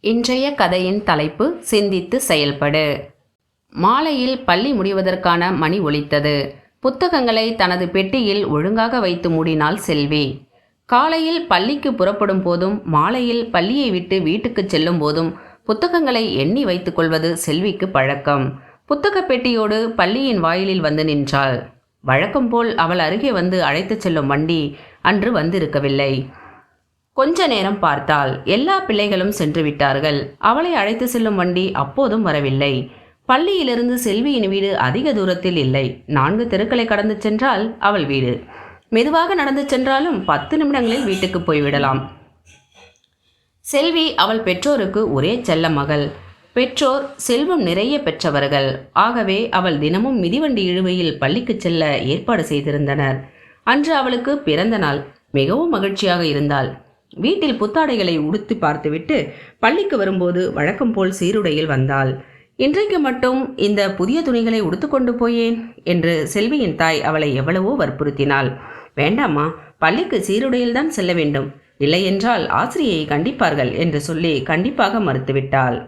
இன்றைய கதையின் தலைப்பு சிந்தித்து செயல்படு. மாலையில் பள்ளி முடிவதற்கான மணி ஒலித்தது. புத்தகங்களை தனது பெட்டியில் ஒழுங்காக வைத்து மூடினாள் செல்வி. காலையில் பள்ளிக்கு புறப்படும் போதும் மாலையில் பள்ளியை விட்டு வீட்டுக்கு செல்லும் போதும் புத்தகங்களை எண்ணி வைத்துக் கொள்வது செல்விக்கு பழக்கம். புத்தகப் பெட்டியோடு பள்ளியின் வாயிலில் வந்து நின்றாள். வழக்கம் போல் அவள் அருகே வந்து அழைத்துச் செல்லும் வண்டி அன்று வந்திருக்கவில்லை. கொஞ்ச நேரம் பார்த்தால் எல்லா பிள்ளைகளும் சென்று விட்டார்கள். அவளை அழைத்து செல்லும் வண்டி அப்போதும் வரவில்லை. பள்ளியிலிருந்து செல்வியின் வீடு அதிக தூரத்தில் இல்லை. நான்கு தெருக்களை கடந்து சென்றால் அவள் வீடு. மெதுவாக நடந்து சென்றாலும் பத்து நிமிடங்களில் வீட்டுக்கு போய்விடலாம். செல்வி அவள் பெற்றோருக்கு ஒரே செல்ல மகள். பெற்றோர் செல்வம் நிறைய பெற்றவர்கள். ஆகவே அவள் தினமும் மிதிவண்டி இழுவையில் பள்ளிக்கு செல்ல ஏற்பாடு செய்திருந்தனர். அன்று அவளுக்கு பிறந்த நாள். மிகவும் மகிழ்ச்சியாக இருந்தாள். வீட்டில் புத்தாடைகளை உடுத்தி பார்த்துவிட்டு பள்ளிக்கு வரும்போது வழக்கம் போல் சீருடையில் வந்தாள். இன்றைக்கு மட்டும் இந்த புதிய துணிகளை உடுத்துக்கொண்டு போயேன் என்று செல்வியின் தாய் அவளை எவ்வளவோ வற்புறுத்தினாள். வேண்டாமா பள்ளிக்கு சீருடையில்தான் செல்ல வேண்டும். இல்லையென்றால் ஆசிரியை கண்டிப்பார்கள் என்று சொல்லி கண்டிப்பாக மறுத்துவிட்டாள்.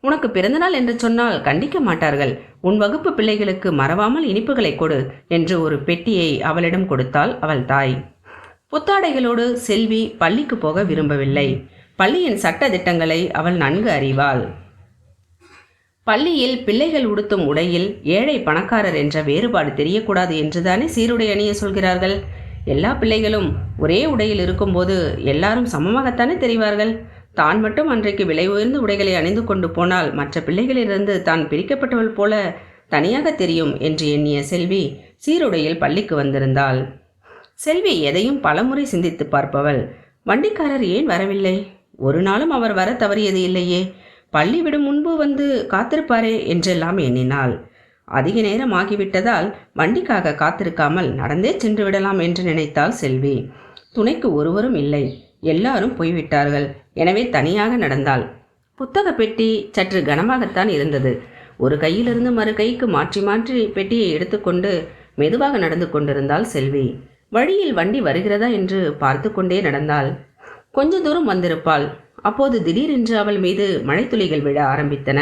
உனக்கு பிறந்தநாள் என்று சொன்னால் கண்டிக்க மாட்டார்கள். உன் வகுப்பு பிள்ளைகளுக்கு மறவாமல் இனிப்புகளை கொடு என்று ஒரு பெட்டியை அவளிடம் கொடுத்தாள் அவள் தாய். புத்தாடைகளோடு செல்வி பள்ளிக்கு போக விரும்பவில்லை. பள்ளியின் சட்ட திட்டங்களை அவள் நன்கு அறிவாள். பள்ளியில் பிள்ளைகள் உடுத்தும் உடையில் ஏழை பணக்காரர் என்ற வேறுபாடு தெரியக்கூடாது என்றுதானே சீருடை அணிய சொல்கிறார்கள். எல்லா பிள்ளைகளும் ஒரே உடையில் இருக்கும்போது எல்லாரும் சமமாகத்தானே தெரிவார்கள். தான் மட்டும் அன்றைக்கு விலை உயர்ந்த உடைகளை அணிந்து கொண்டு போனால் மற்ற பிள்ளைகளிலிருந்து தான் பிரிக்கப்பட்டவள் போல தனியாக தெரியும் என்று எண்ணிய செல்வி சீருடையில் பள்ளிக்கு வந்திருந்தாள். செல்வி எதையும் பலமுறை சிந்தித்து பார்ப்பவள். வண்டிக்காரர் ஏன் வரவில்லை? ஒரு நாளும் அவர் வர தவறியது இல்லையே. பள்ளி விடும் முன்பு வந்து காத்திருப்பாரே என்றெல்லாம் எண்ணினாள். அதிக நேரம் ஆகிவிட்டதால் வண்டிக்காக காத்திருக்காமல் நடந்தே சென்று விடலாம் என்று நினைத்தாள் செல்வி. துணைக்கு ஒருவரும் இல்லை. எல்லாரும் போய்விட்டார்கள். எனவே தனியாக நடந்தாள். புத்தக பெட்டி சற்று கனமாகத்தான் இருந்தது. ஒரு கையிலிருந்து மறு கைக்கு மாற்றி மாற்றி பெட்டியை எடுத்துக்கொண்டு மெதுவாக நடந்து கொண்டிருந்தாள் செல்வி. வழியில் வண்டி வருகிறதா என்று பார்த்து கொண்டே நடந்தாள். கொஞ்ச தூரம் வந்திருப்பாள். அப்போது திடீரென்று அவள் மீது மழைத்துளிகள் விழ ஆரம்பித்தன.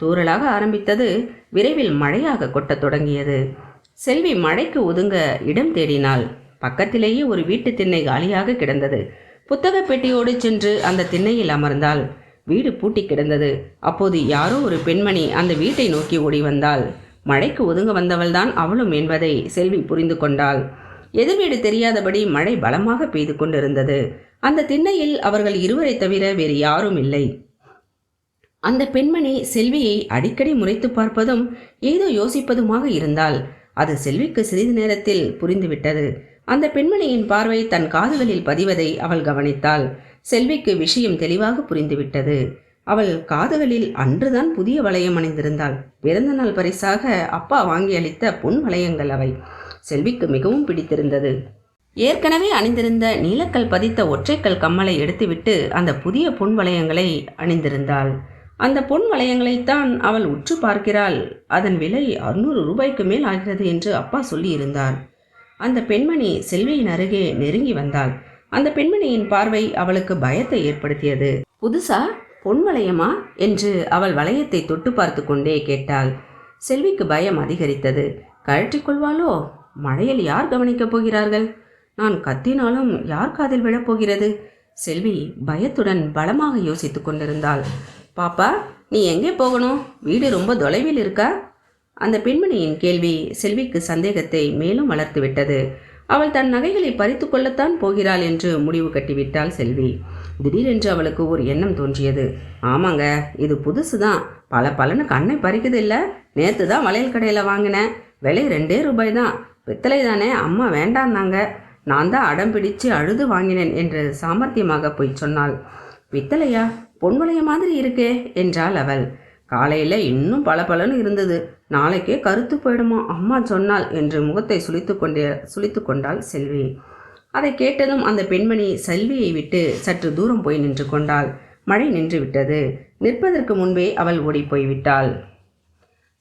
தூறலாக ஆரம்பித்தது விரைவில் மழையாக கொட்டத் தொடங்கியது. செல்வி மழைக்கு ஒதுங்க இடம் தேடினாள். பக்கத்திலேயே ஒரு வீட்டு திண்ணை காலியாக கிடந்தது. புத்தக பெட்டியோடு சென்று அந்த திண்ணையில் அமர்ந்தாள். வீடு பூட்டி கிடந்தது. அப்போது யாரோ ஒரு பெண்மணி அந்த வீட்டை நோக்கி ஓடி வந்தாள். மழைக்கு ஒதுங்க வந்தவள்தான் அவளும் என்பதை செல்வி புரிந்து கொண்டாள். எதிர்வீடு தெரியாதபடி மழை பலமாக பெய்து கொண்டிருந்தது. அந்த திண்ணையில் அவர்கள் இருவரை தவிர வேறு யாரும் இல்லை. அந்த பெண்மணி செல்வியை அடிக்கடி முறைத்து பார்ப்பதும் ஏதோ யோசிப்பதுமாக இருந்தால் அது செல்விக்கு சிறிது நேரத்தில் புரிந்துவிட்டது. அந்த பெண்மணியின் பார்வை தன் காதுகளில் பதிவதை அவள் கவனித்தாள். செல்விக்கு விஷயம் தெளிவாக புரிந்துவிட்டது. அவள் காதுகளில் அன்றுதான் புதிய வளையம் அணிந்திருந்தாள். பிறந்த நாள் பரிசாக அப்பா வாங்கி அளித்த பொன் வளையங்கள் அவை. செல்விக்கு மிகவும் பிடித்திருந்தது. ஏற்கனவே அணிந்திருந்த நீலக்கல் பதித்த ஒற்றைக்கல் கம்மலை எடுத்துவிட்டு அந்த புதிய பொன் வளையங்களை அணிந்திருந்தாள். அந்த பொன் வளையங்களைத்தான் அவள் உற்று பார்க்கிறாள். அதன் விலை அறுநூறு ரூபாய்க்கு மேல் ஆகிறது என்று அப்பா சொல்லியிருந்தார். அந்த பெண்மணி செல்வியின் அருகே நெருங்கி வந்தாள். அந்த பெண்மணியின் பார்வை அவளுக்கு பயத்தை ஏற்படுத்தியது. புதுசா? பொன் வளையமா? என்று அவள் வளையத்தை தொட்டு பார்த்து கொண்டே கேட்டாள். செல்விக்கு பயம் அதிகரித்தது. கழற்றிக்கொள்வாளோ மழையில் யார் கவனிக்கப் போகிறார்கள்? நான் கத்தினாலும் யார் காதில் விழப்போகிறது? செல்வி பயத்துடன் பலமாக யோசித்துக் கொண்டிருந்தாள். பாப்பா நீ எங்கே போகணும்? வீடு ரொம்ப தொலைவில் இருக்கா? அந்த பெண்மணியின் கேள்வி செல்விக்கு சந்தேகத்தை மேலும் வளர்த்துவிட்டது அவள் தன் நகைகளை பறித்து கொள்ளத்தான் போகிறாள் என்று முடிவு கட்டிவிட்டாள் செல்வி. திடீரென்று அவளுக்கு ஒரு எண்ணம் தோன்றியது. ஆமாங்க இது புதுசு தான் பல பலனு கண்ணை பறிக்குது இல்லை? நேற்று தான் வளையல் கடையில் வாங்கினேன். விலை ரெண்டே ரூபாய் தான் பித்தளை தானே அம்மா வேண்டாந்தாங்க நான் தான் அடம் பிடிச்சு அழுது வாங்கினேன் என்று சாமர்த்தியமாக போய் சொன்னாள். பித்தளையா பொன்வளைய மாதிரி இருக்கே என்றாள் அவள். காலையில் இன்னும் பல இருந்தது. நாளைக்கே கருத்து போயிடுமா? அம்மா சொன்னாள் என்று முகத்தை சுளித்து கொண்டே சுளித்து கொண்டாள் செல்வி. அதை கேட்டதும் அந்த பெண்மணி செல்வியை விட்டு சற்று தூரம் போய் நின்று கொண்டாள். மழை நின்று விட்டது. நிற்பதற்கு முன்பே அவள் ஓடிப்போய்விட்டாள்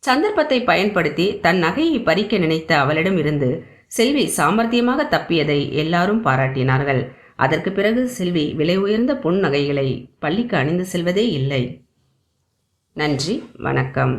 சந்தர்ப்பத்தை பயன்படுத்தி தன் நகையை பறிக்க நினைத்த அவளிடம் இருந்து செல்வி சாமர்த்தியமாக தப்பியதை எல்லாரும் பாராட்டினார்கள். அதற்கு பிறகு செல்வி விலை உயர்ந்த பொன் நகைகளை பள்ளிக்கு அணிந்து செல்வதே இல்லை. நன்றி வணக்கம்.